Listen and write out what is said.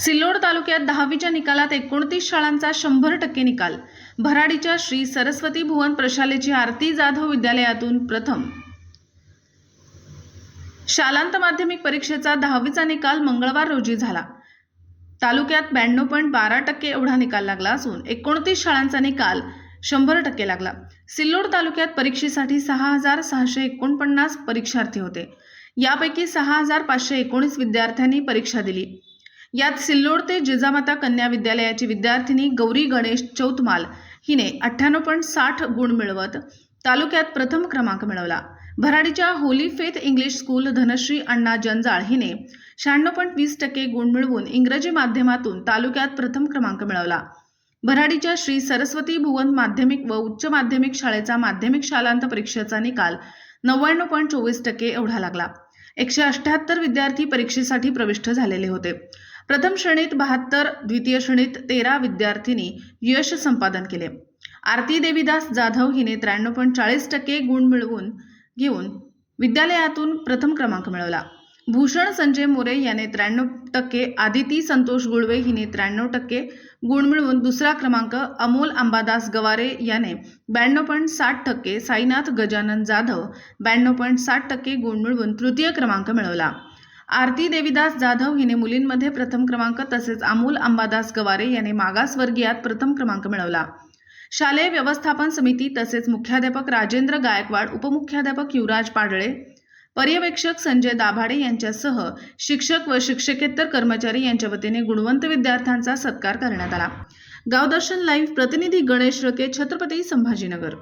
सिल्लोड तालुक्यात दहावीच्या निकालात एकोणतीस शाळांचा शंभर टक्के निकाल. भराडीच्या श्री सरस्वती भुवन प्रशालेची आरती जाधव विद्यालयातून प्रथम. शालांत माध्यमिक परीक्षेचा दहावीचा निकाल मंगळवार रोजी झाला. तालुक्यात ब्याण्णव पॉईंट बारा टक्के एवढा निकाल लागला असून एकोणतीस शाळांचा निकाल शंभर टक्के लागला. सिल्लोड तालुक्यात परीक्षेसाठी सहा हजार सहाशे एकोणपन्नास परीक्षार्थी होते. यापैकी सहा हजार पाचशे एकोणीस विद्यार्थ्यांनी परीक्षा दिली. यात सिल्लोड ते जिजामाता कन्या विद्यालयाची विद्यार्थिनी गौरी गणेश चौतमाल हिने अठ्ठ्याण्णव पॉईंट साठ गुण मिळवत तालुक्यात प्रथम क्रमांक मिळवला. भराडीच्या Holy Faith English school Dhanashree Anna Janjal हिने शहाण्णव पॉईंट वीस टक्के गुण मिळवून इंग्रजी माध्यमातून तालुक्यात प्रथम क्रमांक मिळवला. भराडीच्या श्री सरस्वती भुवन माध्यमिक व उच्च माध्यमिक शाळेचा माध्यमिक शालांत परीक्षेचा निकाल नव्याण्णव पॉईंट चोवीस टक्के एवढा लागला. एकशे अठ्ठ्याहत्तर विद्यार्थी परीक्षेसाठी प्रविष्ट झालेले होते. प्रथम श्रेणीत बहात्तर द्वितीय श्रेणीत तेरा विद्यार्थिनी यश संपादन केले. आरती देवीदास जाधव हिने त्र्याण्णव पॉईंट चाळीस टक्के गुण मिळवून घेऊन विद्यालयातून प्रथम क्रमांक मिळवला. भूषण संजय मोरे याने त्र्याण्णव टक्के आदिती संतोष गुळवे हिने त्र्याण्णव टक्के गुण मिळवून दुसरा क्रमांक अमोल अंबादास गवारे याने ब्याण्णव पॉईंट साठ टक्के साईनाथ गजानन जाधव ब्याण्णव पॉईंट साठ टक्के गुण मिळवून तृतीय क्रमांक मिळवला. आरती देवीदास जाधव हिने मुलींमध्ये प्रथम क्रमांक तसेच अमोल अंबादास गवारे याने मागासवर्गीयात प्रथम क्रमांक मिळवला. शालेय व्यवस्थापन समिती तसेच मुख्याध्यापक राजेंद्र गायकवाड उपमुख्याध्यापक युवराज पाडळे पर्यवेक्षक संजय दाभाडे यांच्यासह शिक्षक व शिक्षकेतर कर्मचारी यांच्या वतीने गुणवंत विद्यार्थ्यांचा सत्कार करण्यात आला. गावदर्शन लाईव्ह प्रतिनिधी गणेश रके छत्रपती संभाजीनगर.